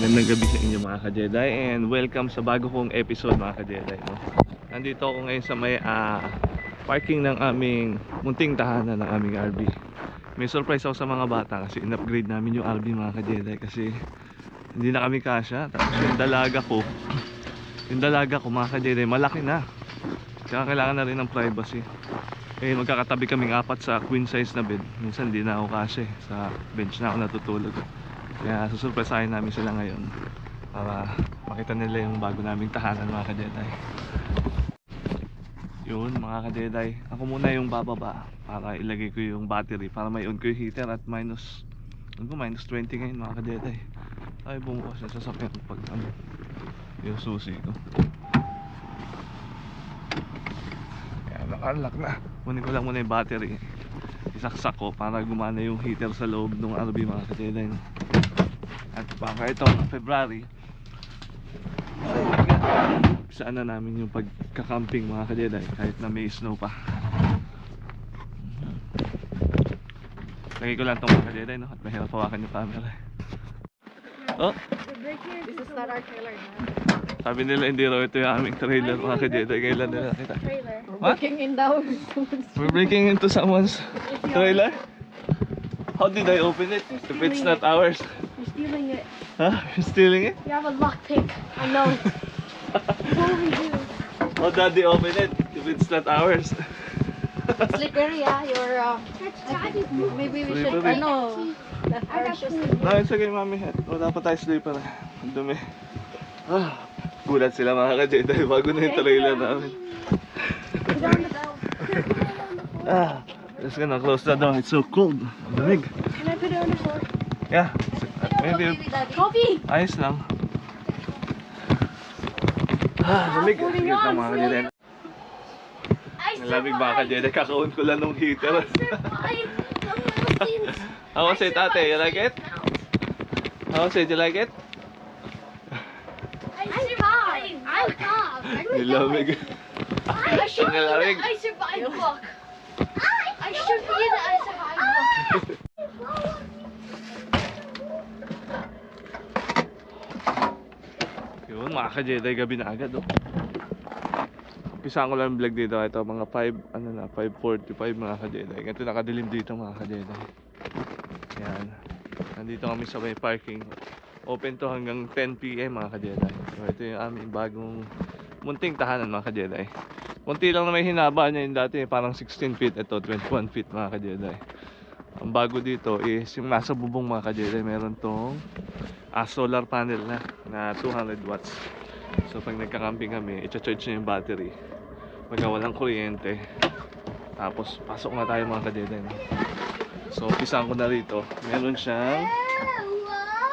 Magandang gabi sa inyo mga ka-Jedi and welcome sa bago kong episode mga ka-Jedi no? Nandito ako ngayon sa may ah, parking ng aming munting tahanan ng aming RV May surprise ako sa mga bata kasi in-upgrade namin yung RV mga ka-Jedi kasi hindi na kami kasya tapos yung dalaga ko yung dalaga ko mga ka-Jedi malaki na kaya kailangan na rin ng privacy eh magkakatabi kaming apat sa queen size na bed minsan hindi na ako kasya eh. sa bench na ako natutulog kaya susurpresahin namin sila ngayon para makita nila yung bago naming tahanan mga ka-Jedi. Yun mga ka-Jedi. Ako muna yung bababa para ilagay ko yung battery para may on ko heater at minus ano minus 20 ngayon mga ka-Jedi. Ay bumukas na sasakyan pag ano yung susi ko. Kaya naka-unlock na. Kunin ko lang muna yung battery. Isaksak ko para gumana yung heater sa loob ng RV mga no? At baka ito, February Saan na namin yung pagka-camping mga ka-Jedi Kahit na may snow pa Lagay ko lang itong mga ka-Jedi no? At mahirap hawakan yung camera. Oh, This is not our trailer sabi nila hindi raw ito yung aming trailer mga ka-Jedi Kailan nila nakita Trailer. What? Looking in down. We're breaking into someone's trailer? How did I open it? If it's not ours You're stealing it. Huh? You're stealing it? You have a lockpick. I know. what we do? How daddy open it if it's not ours? Slippery, yeah. You're, uh, maybe we should, Slippery. ano, left our shoes. No, it's okay, mami. Wala pa tayo sleeper. Ang dumi. Ah, gulat sila mga ka-Jedi bago na yung trailer namin. Ah, just gonna close the door. It's so cold. Ang lamig. Can I put it on the floor? Yeah. Maybe. Coffee! Ayos lang. Ah, lamig. Sige lang mga ka-Jedi. Nalamig mga ka-Jedi. Kakaon ko lang ng heater. How was it, ate? You like it? How was it? You like it? I survived! I survived! Nilamig. I should Ang lamig. I survived. I should be in the I survived book. Yun, mga ka-Jedi, gabi na agad, oh. Umpisa ko lang yung vlog dito. Ito, mga 5, ano na, 5.45 mga ka-Jedi. Ganito nakadilim dito mga ka-Jedi. Nandito kami sa may parking. Open to hanggang 10pm mga ka-Jedi. So, ito yung aming bagong munting tahanan mga ka-Jedi. Lang na may hinaba niya yung dati, parang 16 feet. Ito, 21 feet mga ka-Jedi. Ang bago dito is yung nasa bubong mga ka-Jedi, meron tong ah, solar panel na na 200 watts. So pag nagka-camping kami, i-charge na yung battery. Pagka walang kuryente. Tapos pasok na tayo mga ka-Jedi. So umpisahan ko na rito. Meron siyang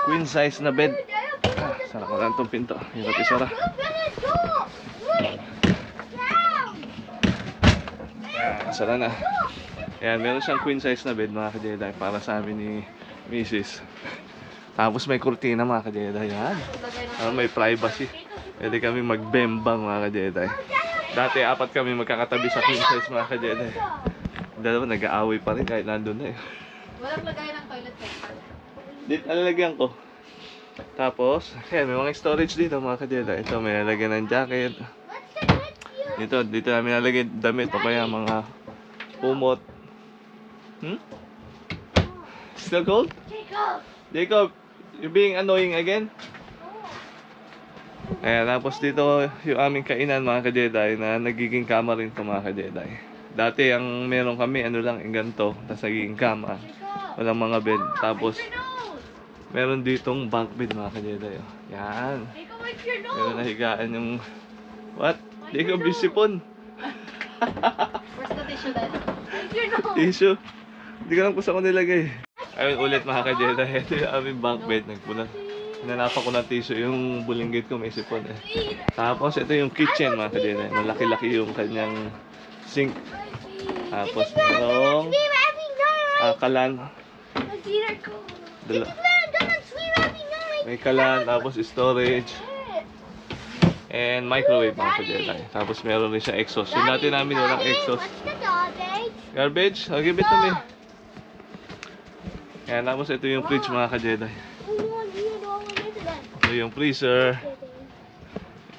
queen size na bed. Ah, sara ko lang itong pinto. Hirap isara. Ah, sara na. Ayan, meron siyang queen size na bed mga ka-Jedi para sa amin ni Mrs. Tapos may kurtina mga ka-Jedi. Yan. Ah, may privacy. Pwede kami magbembang mga ka-Jedi. Dati apat kami magkakatabi sa queen size mga ka-Jedi. Dalawa nag-aaway pa rin kahit nandun na eh. Walang lagay ng toilet paper. Dito nalalagyan ko. Tapos, ayan, may mga storage dito mga ka-Jedi. Ito, may lalagyan ng jacket. Dito, dito namin nalagyan damit o kaya mga kumot. Hmm? Still cold? Jacob! Jacob, you being annoying again? Ayan, tapos dito yung aming kainan mga ka-Jedi na nagiging kama rin ito mga ka-Jedi. Dati ang meron kami, ano lang, yung ganito, tapos nagiging kama. Walang mga bed. Tapos, meron ditong bunk bed mga ka-Jedi. oh. Yan. Meron na higaan yung... What? Jacob, yung sipon. Where's the tissue then? Tissue. Hindi ko lang kung saan ko nilagay. Ayun ulit mga ka-Jedi. Ito yung aming bunk bed. Nagpuna. Hinanapan ko ng tissue yung bulinggit ko may sipon eh. Tapos ito yung kitchen mga ka-Jedi. Malaki-laki yung kanyang sink. Tapos merong ah, kalan. Dala. May kalan, tapos storage. And microwave mga kajeday. Tapos meron rin siya exhaust. Yung dati namin walang exhaust. Garbage? I'll give it to me. Yan, tapos ito yung fridge mga kajeday. Ito yung freezer.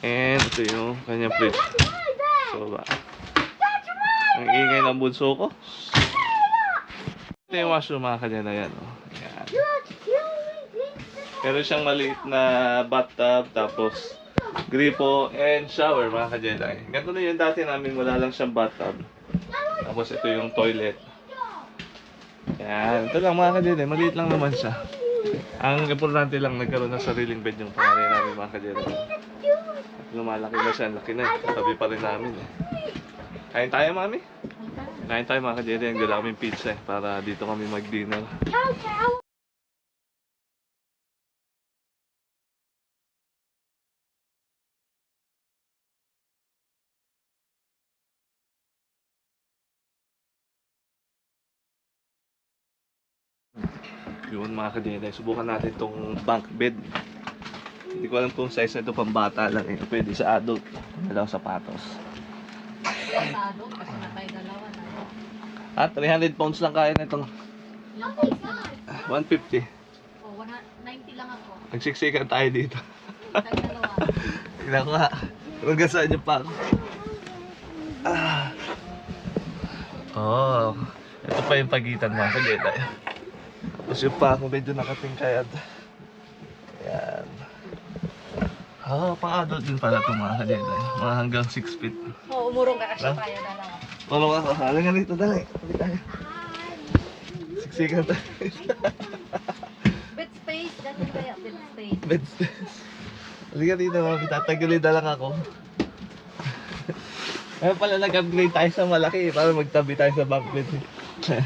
And ito yung kanyang fridge. So ba? Ang ingay ng bunso ko. Ito yung washroom mga. Yan, oh. Yan. Meron siyang maliit na bathtub, tapos gripo and shower mga kajeday. Ganito na yung dati namin, wala lang siyang bathtub. Tapos ito yung toilet. Yan, ito lang mga kajeday, maliit lang naman siya. Ang importante lang, nagkaroon ng sariling bed yung panganay namin mga kajeday. At lumalaki na siya, laki na. Katabi pa rin namin eh. Kain tayo, mami? Kain tayo mga kajeday, ang gala kaming pizza eh, para dito kami mag-dinner. Cow, cow. Yun mga kajeday, subukan natin tong bunk bed. Hindi ko alam kung size na ito pang bata lang eh. Pwede sa adult. Dalawang sapatos. Kasi na tayo dalawa na. At 300 pounds lang kaya na itong Ilang pounds ka na? 150. O, 190 lang ako. Nagsiksikan tayo dito. Tayo. Tingnan ko nga. Hanggang saan niyo pa ako. Ah. Oh. Ito pa yung pagitan mga kajeday. Tapos yung pa ako medyo nakatingkayad. Yan. Oh, pang adult din pala ito mga kajeday. Mga hanggang 6 feet. O, umurong ka kasi Ah? tayo dalawa. Tulong ako. Halin nga dito, dali. Dali tayo. Siksikan tayo. Bed space, ganun kaya, bed space. Bed space. Halika dito, mami. Tatagulid na lang ako. Kaya pala nag-upgrade tayo sa malaki eh, para magtabi tayo sa bunk bed. eh.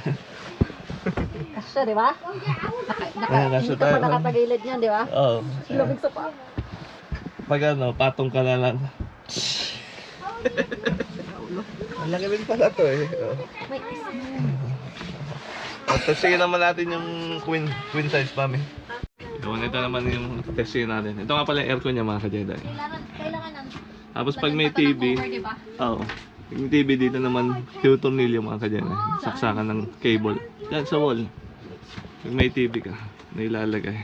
Kasya, di ba? Naka, naka, Ayan, nasa hindi ka tayo. pa nakatagilid niyan, di ba? Oo. Lumig sa pa. Pag ano, patong ka na lang. Ang laki rin pala to eh. Isa. At testingin naman natin yung queen, queen size mami. Doon, ito naman yung testingin natin. Ito nga pala yung aircon niya mga ka-Jedi. Kailangan, kailangan ng... Tapos pag may TV, cover, di ba? Oo. Yung TV dito naman, yung tornilyo mga. Eh. Saksakan ng cable. Yan sa wall. Pag may TV ka, na ilalagay.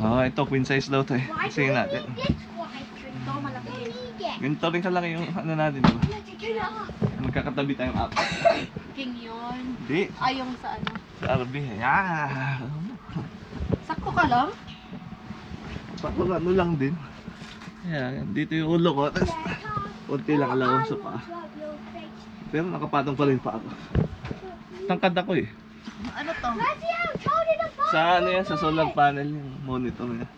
Oh, ito queen size daw to eh. Kasi natin. Ito, malaki. Ganito rin kalaki yung ano natin, di ba? Magkakatabi tayong app. King yun. Hindi. Ay, yung sa ano. Sa RB. Yeah. Sakto ka lang? Parang ano lang din. Yan, dito yung ulo ko. Tapos, konti lang alawang sa paa. Pero nakapatong pa rin pa ako. Tangkad ako eh. Ano to? Sa ano yan, sa solar panel yung monitor niya.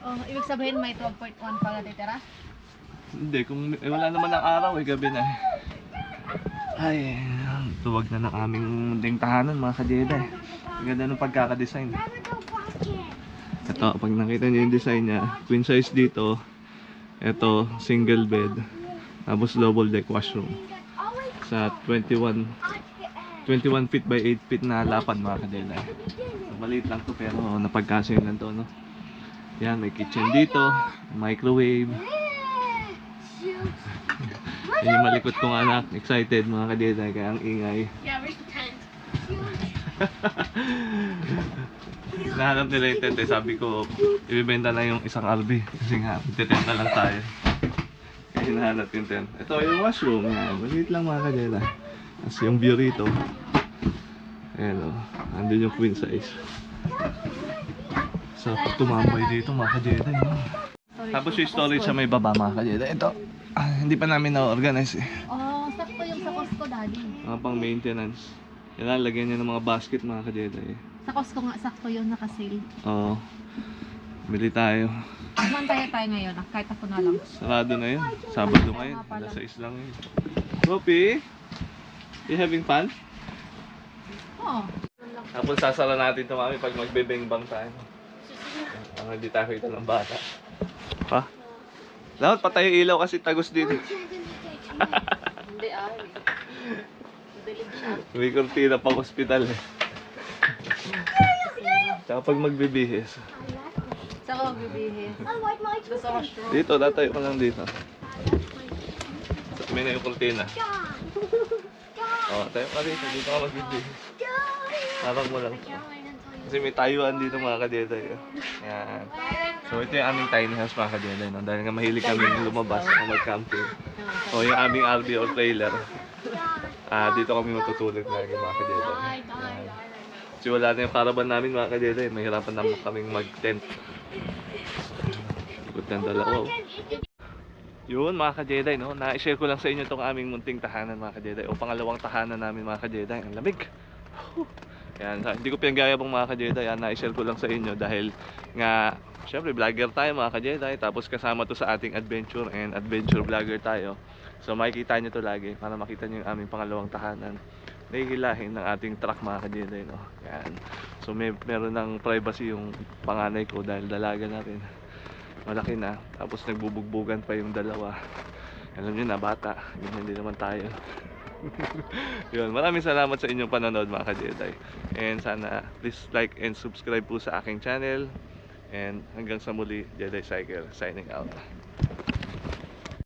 Oh, ibig sabihin may 12.1 pala ditira? Hindi, kung eh, wala naman ang araw eh, gabi na eh. Ay, tuwag na ng aming munting tahanan mga ka-Jedi. Ang ganda ng pagkakadesign. Ito, pag nakita niyo yung design niya, queen size dito. Ito, single bed. Tapos double deck washroom. Sa 21 21 feet by 8 feet na lapad mga ka-Jedi. So, maliit lang to pero napagkasya lang to, no? Yan, may kitchen dito, microwave. Yung malikot kong anak, excited mga kadeta, kaya ang ingay. Yeah, where's the tent? Nahanap nila yung tent eh, sabi ko, ibibenta na yung isang RV. Kasi nga, tent na lang tayo. Kaya hinahanap yung tent. Ito yung washroom, yan. Maliit lang mga kadeta. Tapos yung view rito. Ayan o, andun yung queen size. Sa pag tumambay dito mga kadeta, no? Tapos yung storage sa may baba mga kadeta. Ito, ah, hindi pa namin na-organize eh. Oh, sakto yung sa Costco, daddy. Mga pang maintenance. Kailangan lagyan niya ng mga basket mga kadeta eh. Sa Costco nga, sakto yung naka-sale. Oo. Bili tayo. Mantaya tayo ngayon, ah, kahit ako na lang. Sarado na yun. Sabado ngayon. Alas 6 lang yun. Poppy? You having fun? Oo. Tapos sasara natin ito mami pag magbe-bang tayo. Ang hindi tayo kita ng bata. Pa? Dapat patay yung ilaw kasi tagos dito. Hindi ah. May kortina pang ospital eh. Tsaka pag magbibihis. Sa Oo, bibihis. Why'd my Gusto ko straw. Dito, datayo ka lang dito. May na yung kurtina. Oh, tayo ka dito. Dito ka magbibig. God. Harap mo lang. Kasi may tayuan dito mga kadeday. oh. Yan. So ito yung aming tiny house mga kadeday. No? Dahil nga mahilig kami lumabas na mag-camping. O yung aming RV or trailer. Ah, dito kami matutulog lagi mga kadeday. Yan. Kasi wala na yung caravan namin mga kadeday. Mahirapan naman kaming mag-tent. Ikot ng dalawa. oh. Yun mga ka-Jedi, no? Na-share ko lang sa inyo itong aming munting tahanan mga ka-Jedi o pangalawang tahanan namin mga ka-Jedi. Ang lamig. Yan, hindi ko pinagayabang mga ka-Jedi. Yan, na-share ko lang sa inyo dahil nga, syempre vlogger tayo mga ka-Jedi. Tapos kasama to sa ating adventure and adventure vlogger tayo. So makikita nyo to lagi para makita nyo yung aming pangalawang tahanan. Nahihilahin ng ating truck mga ka-Jedi, no? So may meron ng privacy yung panganay ko dahil dalaga na rin malaki na tapos nagbubugbugan pa yung dalawa alam nyo na bata ganyan din naman tayo yun maraming salamat sa inyong panonood mga ka-Jedi. And sana please like and subscribe po sa aking channel. And hanggang sa muli Jedi Cycle signing out